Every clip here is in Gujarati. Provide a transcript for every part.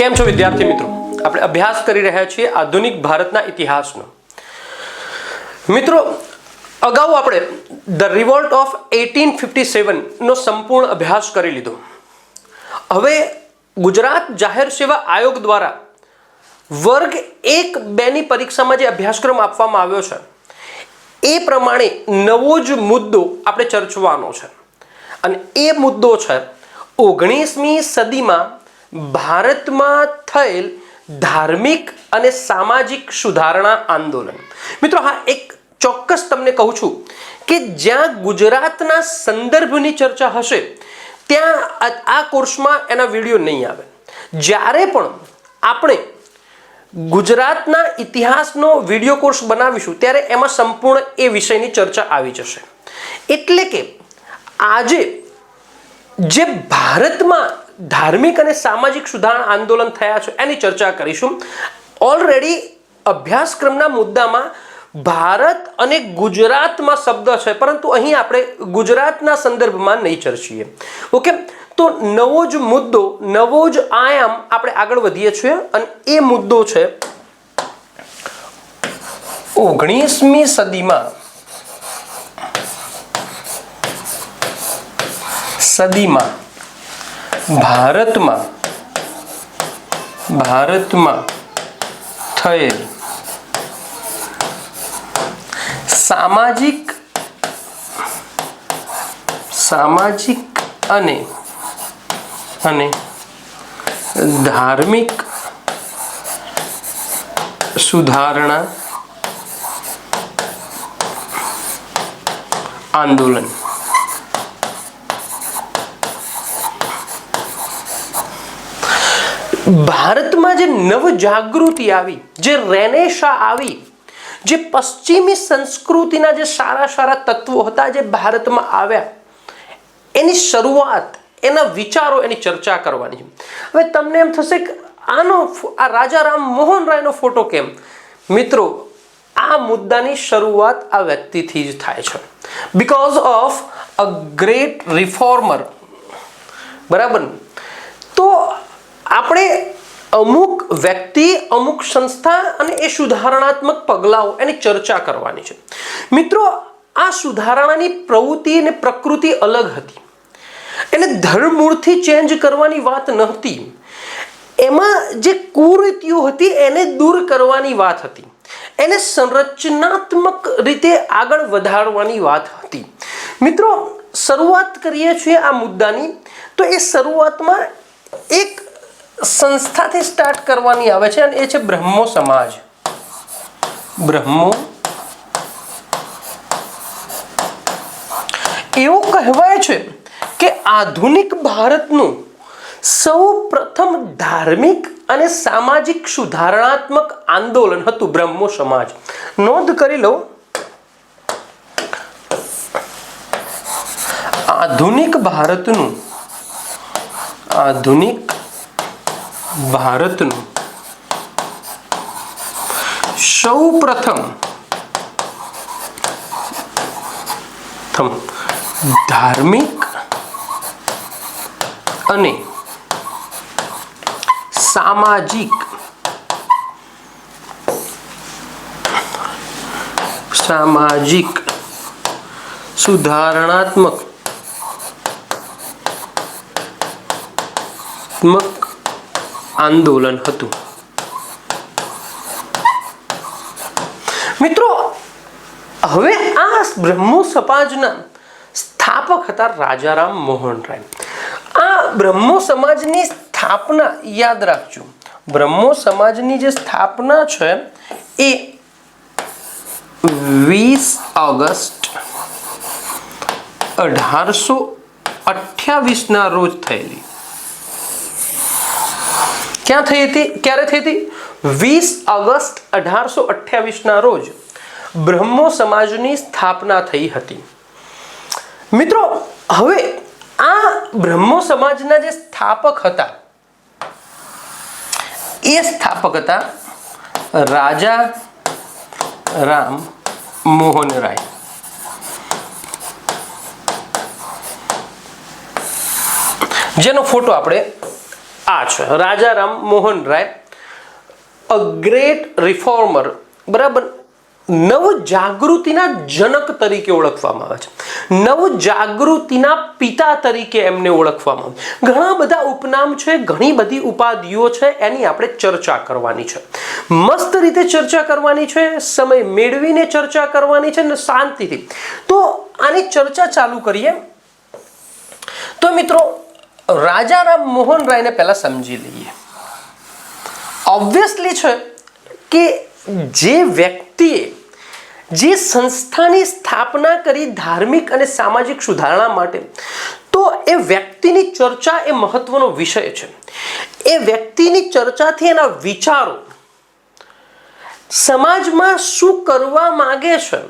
કેમ છો વિદ્યાર્થી મિત્રો? આપણે અભ્યાસ કરી રહ્યા છીએ આધુનિક ભારતના ઇતિહાસનો. મિત્રો, અગાઉ આપણે the revolt of eighteen fifty સેવનનો સંપૂર્ણ અભ્યાસ કરી લીધો. હવે ગુજરાત જાહેર સેવા આયોગ દ્વારા વર્ગ એક બેની પરીક્ષામાં જે અભ્યાસક્રમ આપવામાં આવ્યો છે, એ પ્રમાણે નવો જ મુદ્દો આપણે ચર્ચવાનો છે. અને એ મુદ્દો છે ઓગણીસમી સદીમાં ભારતમાં થયેલ ધાર્મિક અને સામાજિક સુધારણા આંદોલન. મિત્રો, હા, એક ચોક્કસ તમને કહું છું કે જ્યાં ગુજરાતના સંદર્ભની ચર્ચા હશે, ત્યાં આ- કોર્સમાં એના વીડિયો નહીં આવે. જ્યારે પણ આપણે ગુજરાતના ઇતિહાસનો વીડિયો કોર્સ બનાવીશું, ત્યારે એમાં સંપૂર્ણ એ વિષયની ચર્ચા આવી જશે. એટલે કે આજે જે ભારતમાં ધાર્મિક અને સામાજિક સુધારણા આંદોલન થયા છે, એની ચર્ચા કરીશું. ઓલરેડી અભ્યાસક્રમના મુદ્દામાં ભારત અને ગુજરાતમાં શબ્દ છે, પરંતુ અહીં આપણે ગુજરાતના સંદર્ભમાં નહીં ચર્ચીએ. ઓકે તો નવો જ મુદ્દો, નવો જ આયામ આપણે આગળ વધીએ છીએ, અને એ મુદ્દો છે ઓગણીસમી સદીમાં સદીમાં ભારતમાં ભારતમાં થયેલ સામાજિક સામાજિક અને અને ધાર્મિક સુધારણા આંદોલન. ભારતમાં જે નવ જાગૃતિ આવી, જે રેનેશા આવી, જે પશ્ચિમી સંસ્કૃતિના જે સારા સારા તત્વો હતા જે ભારતમાં આવ્યા, એની શરૂઆત, એના વિચારો, એની ચર્ચા કરવાની. હવે તમને એમ થશે કે આનો આ રાજા રામ મોહન રાયનો ફોટો કેમ? મિત્રો, આ મુદ્દાની શરૂઆત આ વ્યક્તિથી જ થાય છે. Because of a great reformer બરાબર આપણે અમુક વ્યક્તિ, અમુક સંસ્થા અને એ સુધારણાત્મક પગલાઓ એની ચર્ચા કરવાની છે. મિત્રો, આ સુધારણાની પ્રવૃત્તિ અને પ્રકૃતિ અલગ હતી. એને ધરમૂળથી ચેન્જ કરવાની વાત નહોતી. એમાં જે કુરીતિઓ હતી એને દૂર કરવાની વાત હતી. એને સંરચનાત્મક રીતે આગળ વધારવાની વાત હતી. મિત્રો, શરૂઆત કરીએ છીએ આ મુદ્દાની. તો એ શરૂઆતમાં એક સંસ્થાથી સ્ટાર્ટ કરવાની આવે છે અને એ છે બ્રહ્મો સમાજ. બ્રહ્મો એવું કહેવાય છે કે આધુનિક ભારતનું સૌ પ્રથમ ધાર્મિક અને સામાજિક સુધારણાત્મક આંદોલન હતું બ્રહ્મો સમાજ. નોંધ કરી લો. આધુનિક ભારતનું, આધુનિક ભારતનું સૌ પ્રથમ ધાર્મિક અને સામાજિક સામાજિક સુધારણાત્મક મક આંદોલન હતું. મિત્રો, હવે આ બ્રહ્મો સમાજના સ્થાપક હતા રાજારામ મોહન રાય આ બ્રહ્મો સમાજની સ્થાપના યાદ રાખજો. બ્રહ્મો સમાજની જે સ્થાપના છે એ વીસ ઓગસ્ટ અઢારસો અઠ્યાવીસના રોજ થયેલી. ક્યાં થઈ હતી? ક્યારે થઈ હતી? વીસ ઓગસ્ટ અઢારસો અઠ્યાવીસના રોજ બ્રહ્મો સમાજની સ્થાપના થઈ હતી. મિત્રો, હવે આ બ્રહ્મો સમાજના જે સ્થાપક હતા, એ સ્થાપક હતા રાજા રામ મોહન રાય. જેનો ફોટો આપણે આ છે. Raja Ram Mohan Roy a great reformer બરાબર? નવ જાગૃતિના જનક તરીકે ઓળખવામાં આવે છે. નવ જાગૃતિના પિતા તરીકે એમને ઓળખવામાં આવે ઘણા બધા ઉપનામ છે, ઘણી બધી ઉપાધિઓ છે, એની આપણે ચર્ચા કરવાની છે. મસ્ત રીતે ચર્ચા કરવાની છે, સમય મેળવીને ચર્ચા કરવાની છે ને શાંતિથી. તો આની ચર્ચા ચાલુ કરીએ. તો મિત્રો રાજારામ મોહન રાયને પહેલાં સમજી લઈએ. ઓબ્વિયસલી છે કે જે વ્યક્તિએ જે સંસ્થાની સ્થાપના કરી ધાર્મિક અને સામાજિક સુધારણા માટે, તો એ વ્યક્તિની ચર્ચા એ મહત્વનો વિષય છે. એ વ્યક્તિની ચર્ચાથી એના વિચારો સમાજમાં શું કરવા માગે છે,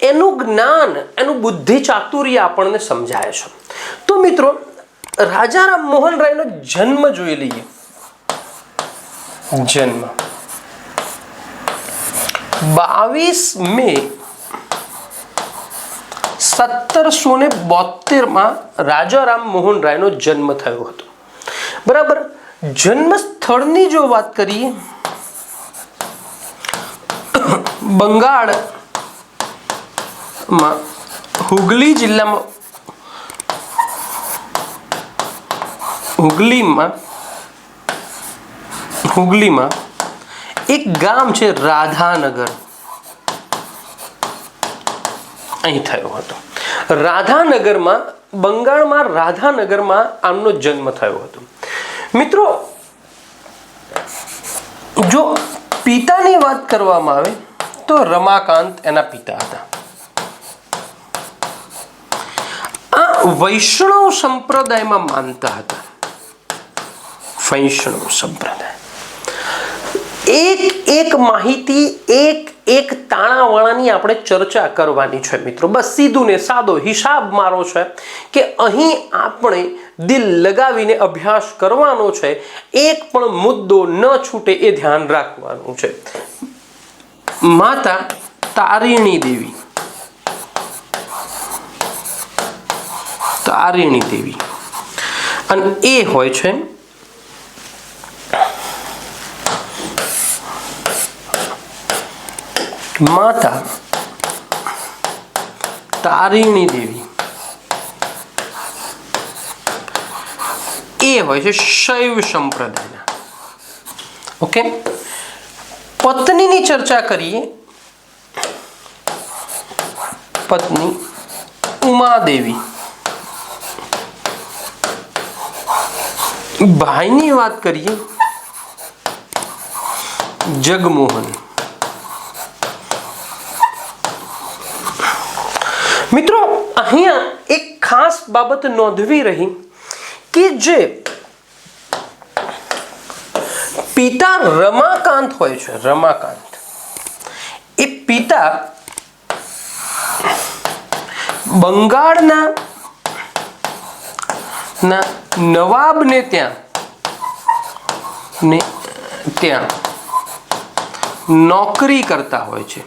એનું જ્ઞાન, એનું બુદ્ધિ ચાતુર્ય આપણને સમજાય છે. તો મિત્રો રાજારામ મોહન રાયનો જન્મ જોઈ લઈએ. જન્મ. બાવીસ મે સત્તરસો ને બોતેરમાં રાજારામ મોહન રાયનો જન્મ થયો હતો. બરાબર? જન્મ સ્થળની જો વાત કરીએ, બંગાળમાં હુગલી જિલ્લામાં હુગલીમાં હુગલીમાં એક ગામ છે રાધાનગર. અહીં થયો હતો. રાધાનગરમાં, બંગાળમાં રાધાનગરમાં આમનો જન્મ થયો હતો. મિત્રો, જો પિતાની વાત કરવામાં આવે, તો રમાકાંત એના પિતા હતા. આ વૈષ્ણવ સંપ્રદાયમાં માનતા હતા. વૈષ્ણવ સંપ્રદાય. એક એક માહિતી, એક એક તાણાવાળાની આપણે ચર્ચા કરવાની છે મિત્રો. બસ સીધું ને સાદો હિસાબ મારો છે કે અહીં આપણે દિલ લગાવીને અભ્યાસ કરવાનો છે. એક પણ મુદ્દો ન છૂટે એ ધ્યાન રાખવાનું છે. માતા તારિણી દેવી. તારિણી દેવી. અને એ હોય છે માતા તારિણી દેવી. એ હોય છે શૈવ સંપ્રદાયના. ઓકે? પત્નીની ચર્ચા કરીએ. પત્ની ઉમાદેવી. ભાઈની વાત કરીએ. જગમોહન. મિત્રો, અહીંયા એક ખાસ બાબત નોંધવી રહી કે જે પિતા રમાકાંત હોય છે, રમાકાંત. એ પિતા બંગાળના ના નવાબને ત્યાં, ને ત્યાં નોકરી કરતા હોય છે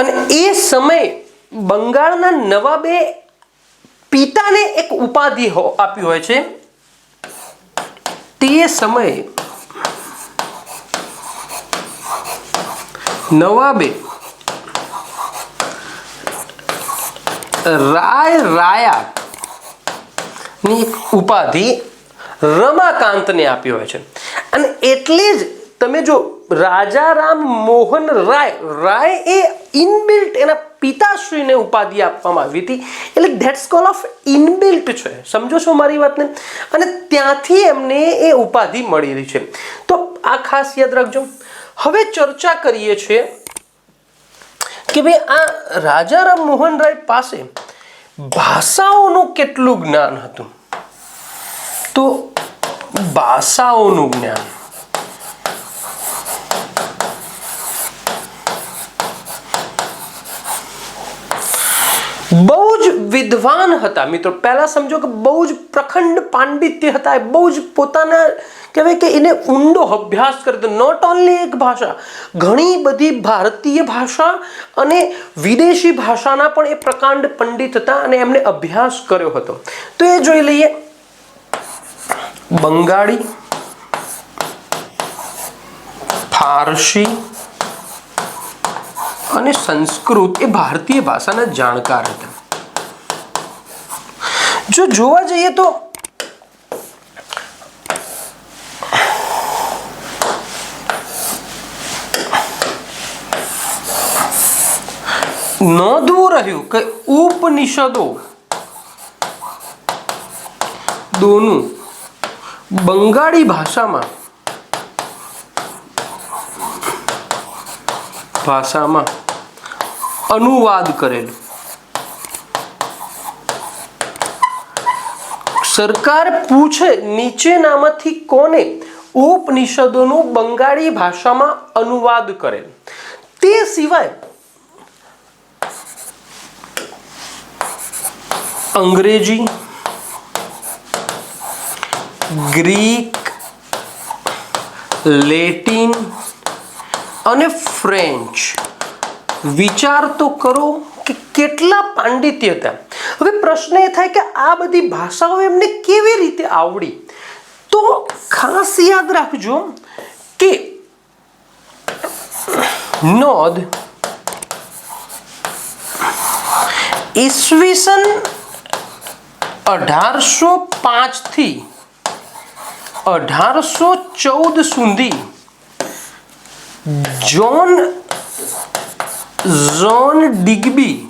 અને એ સમયે બંગાળના નવાબે પિતાને એક ઉપાધિ આપી હોય છે. તે સમયે નવાબે રાય રાયા ની ઉપાધિ રમાકાંતને આપી હોય છે. અને એટલે જ તમે જો રાજારામ મોહન રાય રાય એ ઇનબિલ્ટ એના પિતાશ્રીને ઉપાધિ આપવામાં આવી હતી. એટલે ધેટ્સ કોલ ઓફ ઇનબિલ્ટ છે. સમજો છો મારી વાતને? અને ત્યાંથી એમને એ ઉપાધિ મળી રહી છે. તો આ ખાસ યાદ રાખજો. હવે ચર્ચા કરીએ છીએ કે ભાઈ આ રાજારામ મોહન રાય પાસે ભાષાઓનું કેટલું જ્ઞાન હતું? તો ભાષાઓનું જ્ઞાન. બહુ જ વિદ્વાન હતા. મિત્રો, પહેલા સમજો કે બહુ જ પ્રખંડ પાંડિત્ય હતા. એ બહુ જ પોતાના, કહેવાય કે એને ઊંડો અભ્યાસ કરતો નોટ ઓનલી એક ભાષા, ઘણી બધી ભારતીય ભાષા અને વિદેશી ભાષાના પણ એ પ્રકાંડ પંડિત હતા અને એમને અભ્યાસ કર્યો હતો. તો એ જોઈ લઈએ. બંગાળી, ફારસી અને સંસ્કૃત એ ભારતીય ભાષાના જાણકાર હતા. જો જોવા જઈએ તો નોંધવું રહ્યું કે ઉપનિષદો દોનું બંગાળી ભાષામાં ભાષામાં અનુવાદ કરેલું. સરકાર પૂછે નીચેનામાંથી કોને ઉપનિષદોનું બંગાળી ભાષામાં અનુવાદ કરેલ? તે સિવાય અંગ્રેજી, ગ્રીક, લેટિન અને ફ્રેન્ચ. વિચાર તો કરો કે કેટલા પાંડિત્ય હતા. હવે પ્રશ્ન એ થાય કે આ બધી ભાષાઓ એમને કેવી રીતે આવડી? તો ખાસ યાદ રાખજો કે નોંધ ઈસવીસન અઢારસો પાંચથી અઢારસો ચૌદ સુધી જોન ઝોન ડિગ્બી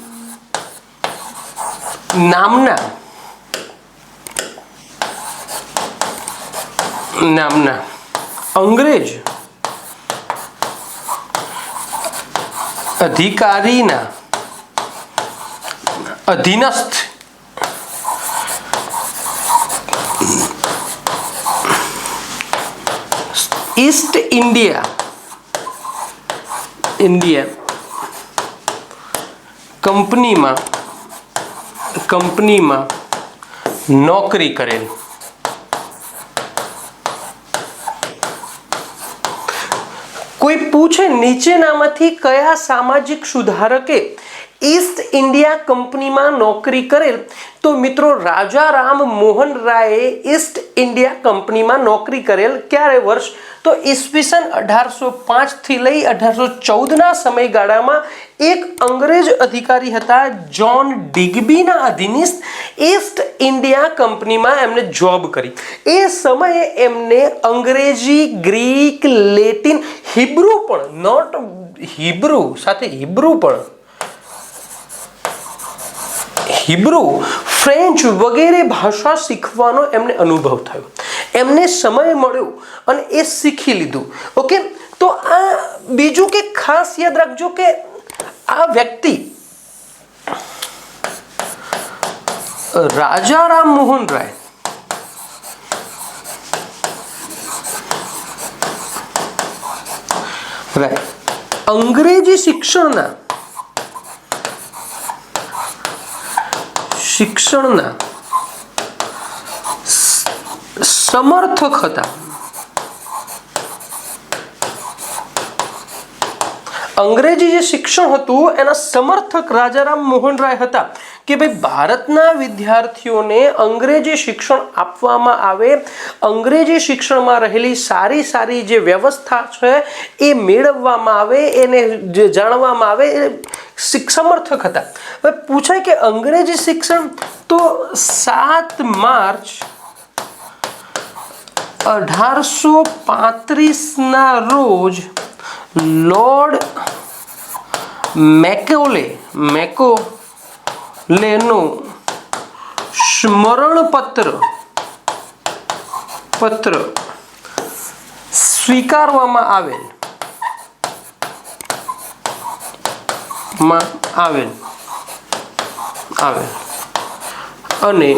નામના નામના અંગ્રેજ અધિકારીના અધીનસ્થ ઈસ્ટ ઇન્ડિયા ઇન્ડિયા કંપનીમાં કંપનીમાં નોકરી કરેલ. કોઈ પૂછે નીચેનામાંથી કયા સામાજિક સુધારકે ઈસ્ટ ઇન્ડિયા કંપનીમાં નોકરી કરેલ. તો મિત્રો, રાજા રામ મોહન રાયે ઈસ્ટ ઇન્ડિયા કંપનીમાં નોકરી કરેલ ક્યારે વર્ષ? તો ઈસવીસન અઢારસો પાંચથી લઈ અઢારસો ચૌદના સમયગાળામાં એક અંગ્રેજ અધિકારી હતા જ્હોન ડિગ્બીના અધીનસ્થ ઈસ્ટ ઇન્ડિયા કંપનીમાં એમને જોબ કરી. એ સમયે એમને અંગ્રેજી, ગ્રીક, લેટિન, હિબ્રુ પણ નોટ હિબ્રુ, સાથે હિબ્રુ પણ હિબ્રુ, ફ્રેન્ચ વગેરે ભાષા શીખવાનો એમને અનુભવ થયો. એમને સમય મળ્યો અને એ શીખી લીધું. ઓકે તો આ બીજું કે ખાસ યાદ રાખજો કે આ વ્યક્તિ રાજા રામ મોહન રાય રાય, અંગ્રેજી શિક્ષણના શિક્ષણના સમર્થક હતા. અંગ્રેજી જે શિક્ષણ હતું, એના સમર્થક રાજારામ મોહન રાય હતા કે ભાઈ ભારતના વિદ્યાર્થીઓને અંગ્રેજી શિક્ષણ આપવામાં આવે, અંગ્રેજી શિક્ષણમાં રહેલી સારી સારી જે વ્યવસ્થા છે એ મેળવવામાં આવે, એને જે જાણવામાં આવે, એ સમર્થક હતા. હવે પૂછાય કે અંગ્રેજી શિક્ષણ તો સાત માર્ચ અઢારસો પાંત્રીસના રોજ લોર્ડ મેકોલે, મેકોલેનું સ્મરણપત્ર, પત્ર સ્વીકારવામાં આવેલ. માં આવેલ. આવેલ. અને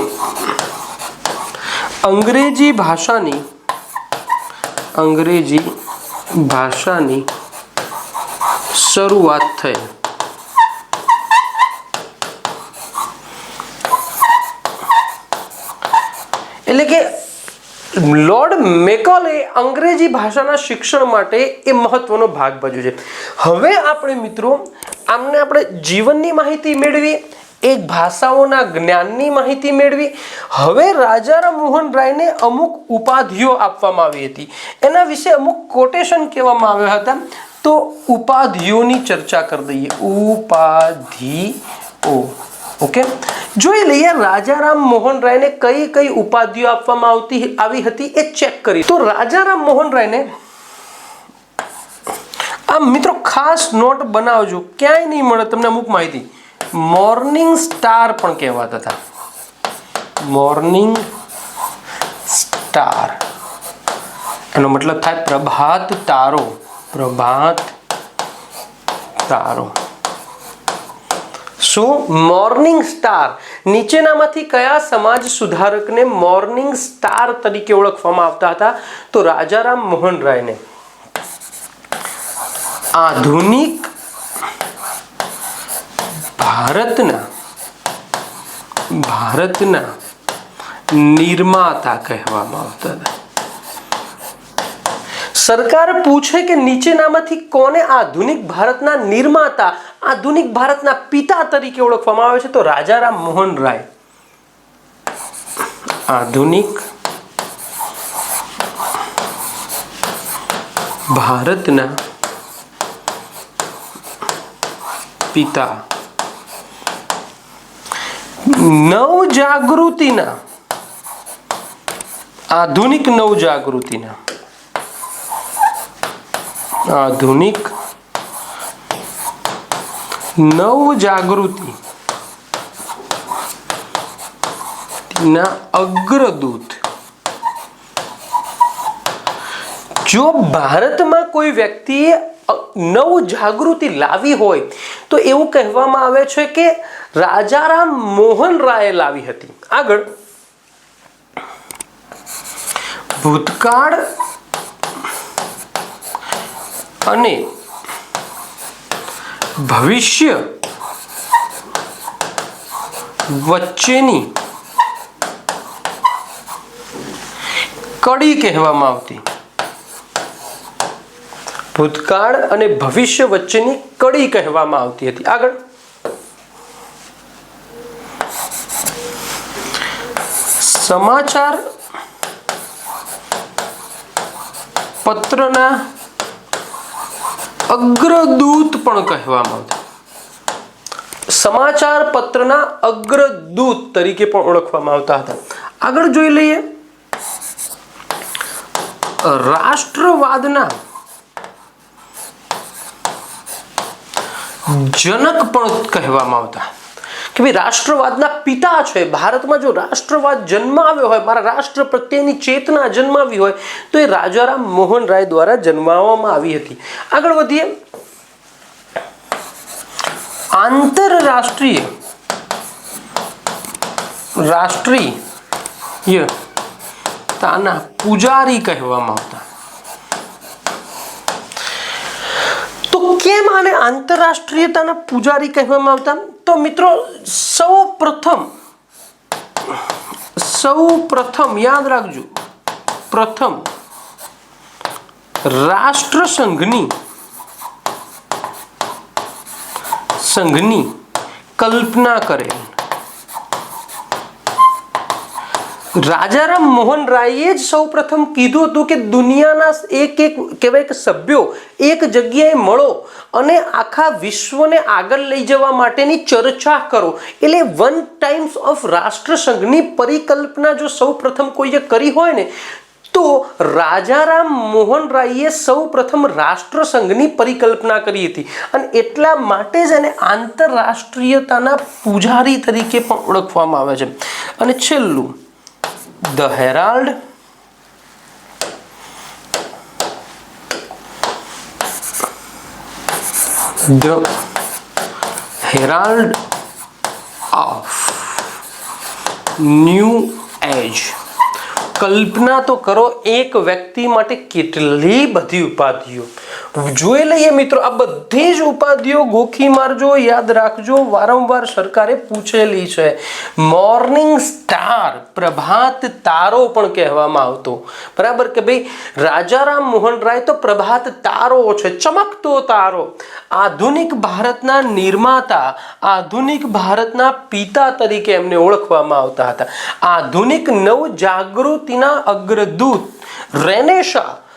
અંગ્રેજી ભાષાની અંગ્રેજી ભાષાની શરૂઆત થઈ. એટલે કે લોર્ડ મેકોલે અંગ્રેજી ભાષાના શિક્ષણ માટે એ મહત્વનો ભાગ ભજ્યો છે. હવે આપણે મિત્રો, આમને આપણે જીવનની માહિતી મેળવીએ. એક ભાષાઓના જ્ઞાનની માહિતી મેળવી. હવે રાજારામ મોહન રાયને અમુક ઉપાધિઓ આપવામાં આવી હતી. એના વિશે અમુક કોટેશન કહેવામાં આવ્યા હતા. તો ઉપાધિઓની ચર્ચા કરી દઈએ. ઉપાધિઓ. ઓકે? જોઈ લઈએ, રાજારામ મોહન રાયને કઈ કઈ ઉપાધિઓ આપવામાં આવતી આવી હતી એ ચેક કરી તો રાજારામ મોહન રાયને આ મિત્રો ખાસ નોટ બનાવજો. ક્યાંય નહીં મળે તમને અમુક માહિતી. મોર્નિંગ સ્ટાર પણ કહેવાતા હતા. મોર્નિંગ સ્ટાર એનો મતલબ થાય પ્રભાત તારો. પ્રભાત તારો. શું મોર્નિંગ સ્ટાર નીચેનામાંથી કયા સમાજ સુધારકને મોર્નિંગ સ્ટાર તરીકે ઓળખવામાં આવતા હતા? તો રાજારામ મોહન રાયને આધુનિક ભારતના ભારતના નિર્માતા કહેવામાં આવતા હતા. સરકાર પૂછે કે નીચેનામાંથી કોને આધુનિક ભારતના નિર્માતા, આધુનિક ભારતના પિતા તરીકે ઓળખવામાં આવે છે? તો રાજારામ મોહન રાય. આધુનિક ભારતના પિતા નવજાગૃતિના, આધુનિક નવજાગૃતિના, આધુનિક નવજાગૃતિ ના અગ્રદૂત. જો ભારતમાં કોઈ વ્યક્તિએ નવ જાગૃતિ લાવી હોય, તો એવું કહેવામાં આવે છે કે રાજારામ મોહન રાયે લાવી હતી. આગળ. ભૂતકાળ અને ભવિષ્ય વચ્ચેની કડી કહેવામાં આવતી. ભૂતકાળ અને ભવિષ્ય વચ્ચેની કડી કહેવામાં આવતી હતી. આગળ. સમાચાર પત્રના અગ્રદૂત પણ કહેવામાં આવતા સમાચાર પત્રના અગ્રદૂત તરીકે પણ ઓળખવામાં આવતા હતા. આગળ જોઈ લઈએ. રાષ્ટ્રવાદના જનક પણ કહેવામાં આવતા. કે ભાઈ રાષ્ટ્રવાદના પિતા છે? ભારતમાં જો રાષ્ટ્રવાદ જન્માવ્યો હોય, મારા રાષ્ટ્ર પ્રત્યેની ચેતના જન્માવી હોય, તો એ રાજારામ મોહન રાય દ્વારા જન્માવવામાં આવી હતી. આગળ વધીએ. આંતરરાષ્ટ્રીય રાષ્ટ્રીય તાના પૂજારી કહેવામાં આવતા તો કેમ આને આંતરરાષ્ટ્રીયતાના પૂજારી કહેવામાં આવતા? તો મિત્રો સૌ પ્રથમ સૌ પ્રથમ યાદ રાખજો, પ્રથમ, રાષ્ટ્રસંઘની, સંઘની કલ્પના કરેલ. રાજારામ મોહન રાયે જ સૌ પ્રથમ કીધું હતું કે દુનિયાના એક એક કહેવાય કે સભ્યો એક જગ્યાએ મળો અને આખા વિશ્વને આગળ લઈ જવા માટેની ચર્ચા કરો. એટલે વન ટાઈમ્સ ઓફ રાષ્ટ્રસંઘની પરિકલ્પના જો સૌ પ્રથમ કોઈએ કરી હોય ને, તો રાજારામ મોહન રાયે સૌ પ્રથમ રાષ્ટ્રસંઘની પરિકલ્પના કરી હતી. અને એટલા માટે જ એને આંતરરાષ્ટ્રીયતાના પૂજારી તરીકે પણ ઓળખવામાં આવે છે. અને છેલ્લું the herald the herald of new age. કલ્પના તો કરો એક વ્યક્તિ માટે કેટલી બધી ઉપાધિઓ. જોઈ લઈએ મિત્રો, આ બધી જ ઉપાધિઓ ગોખી મારજો, યાદ રાખજો, વારંવાર સરકારે પૂછેલી છે. મોર્નિંગ સ્ટાર પ્રભાત તારો પણ કહેવામાં આવતો. બરાબર કે ભાઈ, રાજારામ મોહન રાય તો પ્રભાત તારો છે, ચમકતો તારો. આધુનિક ભારતના નિર્માતા, આધુનિક ભારતના પિતા તરીકે એમને ઓળખવામાં આવતા હતા. આધુનિક નવ જાગૃતિના અગ્રદૂત, રેનેશા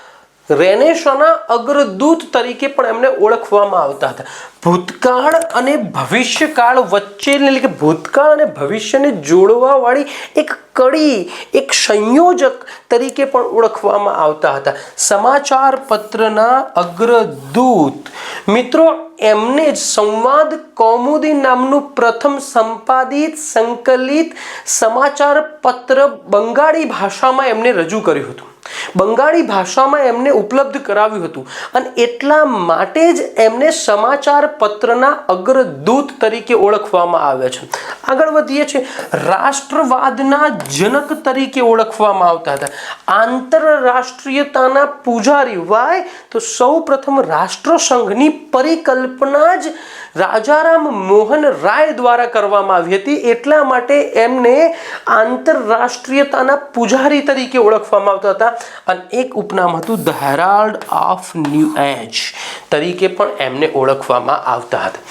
રેનેશાના અગ્રદૂત તરીકે પણ એમને ઓળખવામાં આવતા હતા. ભૂતકાળ અને ભવિષ્યકાળ વચ્ચે એટલે કે ભૂતકાળ અને ભવિષ્યને જોડવાવાળી એક કડી, એક સંયોજક તરીકે પણ ઓળખવામાં આવતા હતા. સમાચાર પત્રના અગ્રદૂત. મિત્રો, એમને જ સંવાદ કૌમુદી નામનું પ્રથમ સંપાદિત, સંકલિત સમાચાર પત્ર બંગાળી ભાષામાં એમને રજૂ કર્યું હતું. બંગાળી ભાષામાં એમને ઉપલબ્ધ કરાવ્યું હતું. અને એટલા માટે જ એમને સમાચાર પત્રના અગ્રદૂત તરીકે ઓળખવામાં આવે છે. આગળ વધીએ છીએ. રાષ્ટ્રવાદના જનક તરીકે ઓળખવામાં આવતા હતા. આંતરરાષ્ટ્રીયતાના પૂજારી વાય તો સૌ પ્રથમ રાષ્ટ્રસંઘની પરિકલ્પના જ રાજારામ મોહન રાય દ્વારા કરવામાં આવી હતી. એટલા માટે એમને આંતરરાષ્ટ્રીયતાના પૂજારી તરીકે ઓળખવામાં આવતા હતા. અને એક ઉપનામ હતું the herald of new age, તરીકે પણ એમને ઓળખવામાં આવતા હતા.